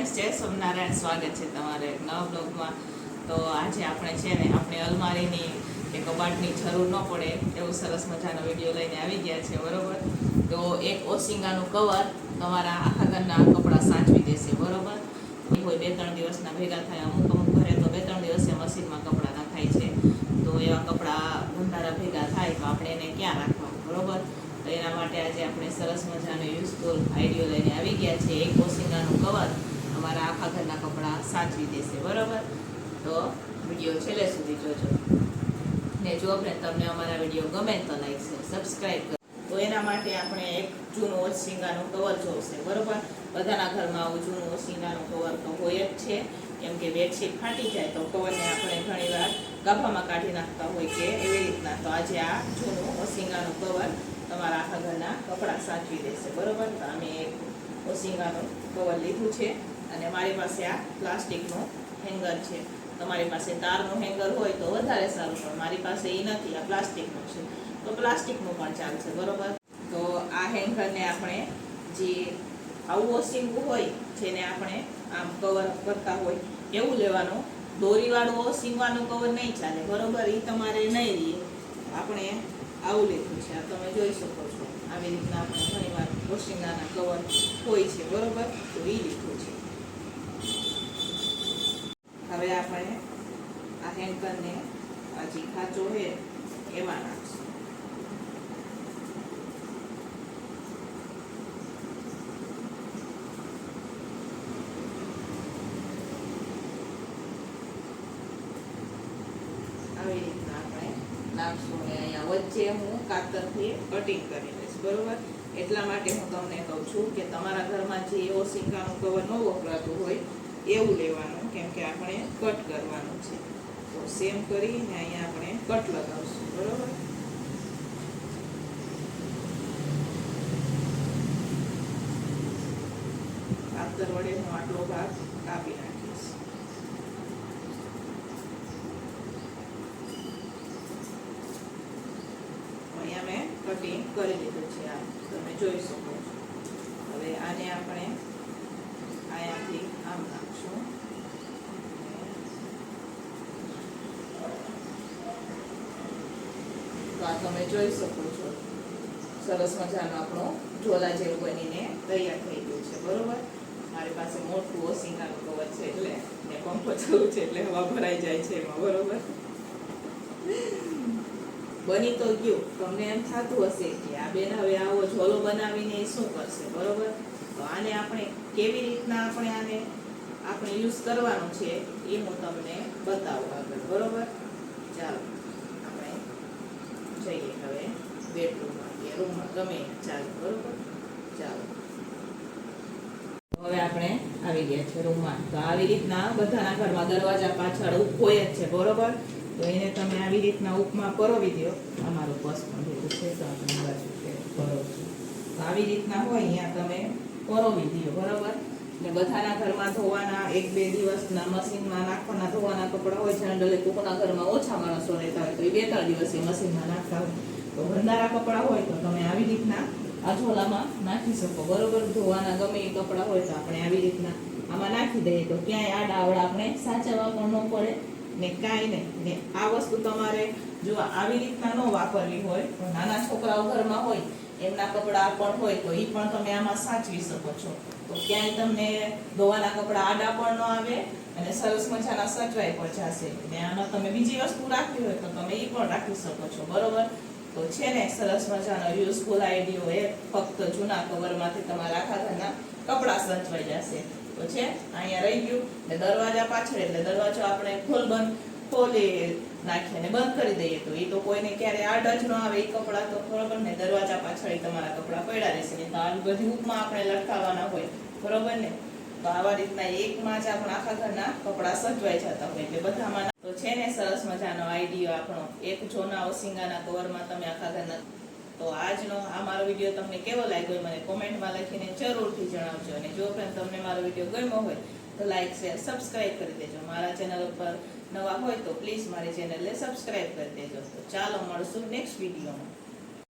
Friends, જય સોમનારાયણ. સ્વાગત છે તમારે એક નવા બ્લોગમાં. તો આજે આપણે છે ને, આપણે અલમારીની કે કબાટની જરૂર ન પડે એવું સરસ મજાનો વીડિયો લઈને આવી ગયા છે, બરોબર? તો એક ઓસિંગાનું કવર તમારા આખા ઘરના કપડાં સાચવી દેશે, બરોબર? એ હોય બે ત્રણ દિવસના ભેગા થાય, અમુક અમુક ઘરે તો બે ત્રણ દિવસે મશીનમાં કપડાં નખાય છે. તો એવા કપડાં ભંડારા ભેગા થાય તો આપણે એને ક્યાં રાખવા, બરોબર? તો એના માટે આજે આપણે સરસ મજાનો યુઝફુલ આઈડિયો લઈને આવી ગયા છે. એક ઓસિંગાનું અમારા આખા ઘરના કપડાં સાચવી દેશે, બરોબર? તો વીડિયો છેલ્લે સુધી જોજો. ને જો આપણે તમને અમારા વીડિયો ગમે તો લાઈક છે સબસ્ક્રાઈબ કરો. તો એના માટે આપણે એક જૂનું ઓસિંગાનું કવર જોશે, બરોબર? બધાના ઘરમાં આવું જૂનું ઓસિંગાનું કવર તો હોય જ છે. કેમ કે બેડશીટ ફાટી જાય તો કવરને આપણે ઘણીવાર ગાભામાં કાઢી નાખતા હોય કે એવી રીતના. તો આજે આ જૂનું ઓસિંગાનું કવર તમારા આખા ઘરના કપડાં સાચવી દેશે, બરોબર? તો અમે એક ઓસિંગાનું કવર લીધું છે. અને મારી પાસે આ પ્લાસ્ટિકનું હેંગર છે. તમારી પાસે તારનું હેંગર હોય તો વધારે સારું, પણ મારી પાસે એ નથી, આ પ્લાસ્ટિકનું છે. તો પ્લાસ્ટિકનું પણ ચાલશે, બરોબર? તો આ હેંગરને આપણે જે આવું વોશિંગ હોય, જેને આપણે આમ કવર કરતા હોય, એવું લેવાનું. દોરીવાળું વોશિંગવાનું કવર નહીં ચાલે, બરોબર? એ તમારે નહીં રહીએ આપણે આવું લીધું છે, આ તમે જોઈ શકો છો. આવી રીતના આપણે ઘણીવાર વોશિંગના કવર હોય છે, બરોબર? તો એ લીધું છે. હવે આપણે આ હેન્કરને આ જે ખાંચો છે એમાં નાખશું. આવી રીતના આપણે નાખશું ને અહીંયા વચ્ચે હું કાતરથી કટિંગ કરી લઈશ બરોબર? એટલા માટે હું તમને કહું છું કે તમારા ઘરમાં જે એવો સિંકાનું કવર ન વપરાતું હોય એવું લેવાનું, કેમ કે આપણે કટ કરવાનું છે. તો સેમ કરીને અહીંયા આપણે કટ લગાવશું, બરોબર? કાતર વડે હું આટલો ભાગ કાપી નાખીશ. અહીંયા મેં કટિંગ કરી લીધું છે આ તમે જોઈ શકો હવે આને આપણે તમે જોઈ શકો છો. સરસ મજાનો આપણો ઝોલા જેવું બનીને તૈયાર થઈ ગયું છે, બરોબર? મારી પાસે મોટું ઓસિંગાનું કવર છે એટલે ને પંખો ચાલુ છે એટલે હવા ભરાઈ જાય છે એમાં, બરોબર? બની તો ગયું. તમને એમ થતું હશે કે આ બેન હવે આવો ઝોલો બનાવીને એ શું કરશે, બરોબર? તો આને આપણે કેવી રીતના આપણે આને આપણે યુઝ કરવાનું છે, એ હું તમને બતાવું આગળ. બરોબર? ચાલો, આપણે જઈએ હવે બેડરૂમમાં કે રૂમમાં ગમે ચાલો. બરોબર? ચાલો. હવે આપણે આવી ગયા છે રૂમમાં તો આવી રીતના બધાના ઘરમાં દરવાજા પાછળ ઉપ જ છે. બરોબર? તો એને તમે આવી રીતના ઉપમાં પરોવી દો. અમારું બસ પણ છે, તો આપણે બાજુ પરોવશું આવી રીતના હોય, અહીંયા તમે પરોવી દો બરોબર? ને બધાના ઘરમાં ધોવાના, એક બે દિવસના મશીનમાં નાખવાના, ધોવાના કપડાં હોય જનરલી કોકના ઘરમાં ઓછા માણસો રહેતા હોય, તો એ બે ત્રણ દિવસે મશીનમાં નાખતા હોય. તો ભંડારા કપડાં હોય, તો તમે આવી રીતના આ ઝોલામાં નાખી શકો, બરોબર? ધોવાના ગમે એ કપડાં હોય, તો આપણે આવી રીતના આમાં નાખી દઈએ. તો ક્યાંય આડા આવડા આપણે સાચવવા પણ ન પડે, ને કાંઈ નહીં. ને આ વસ્તુ તમારે જો આવી રીતના ન વાપરવી હોય નાના છોકરાઓ ઘરમાં હોય એમના કપડાં પણ હોય તો એ પણ તમે આમાં સાચવી શકો છો. તો ક્યાંય તમને ધોવાના કપડાં આડા પણ ન આવે અને સરસ મજાના સચવાઈ પણ જશે. ને આમાં તમે બીજી વસ્તુ રાખવી હોય તો તમે એ પણ રાખી શકો છો, બરોબર? તો છે ને સરસ મજાનો યુઝફુલ આઈડિયો એ ફક્ત જૂના કવરમાંથી તમારા આખા ઘરના કપડાં સચવાઈ જશે. તો છે, અહીંયા રહી ગયું. ને દરવાજા પાછળ, એટલે દરવાજો આપણે ખોલ બંધ ખોલી નાખીએ ને બંધ કરી દઈએ તો એ તો કોઈને ક્યારે આ જ ન આવે એ કપડાં તો બરોબર ને દરવાજા પાછળ તમારા કપડાં પડ્યા રહેશે ને આ બધી ઉપમાં આપણે લટકાવવાના હોય, બરોબર ને? તો આવા રીતના એકમાં જ આપણા આખા ઘરના કપડાં સજવાઈ જતા હોય એટલે બધામાં તો છે ને સરસ મજાનો આઈડિયો આપણો. એક જોના ઓસિંગાના કવરમાં તમે આખા ઘરના તો આજનો આ મારો વીડિયો તમને કેવો લાગ્યો મને કોમેન્ટમાં લખીને જરૂરથી જણાવજો. અને જો પણ તમને મારો વીડિયો ગમ્યો હોય તો લાઈક શેર સબસ્ક્રાઇબ કરી દેજો. મારા ચેનલ ઉપર નવા હોય તો પ્લીઝ મારી ચેનલને સબસ્ક્રાઇબ કરી દેજો. તો ચાલો મળશું નેક્સ્ટ વિડીયોમાં.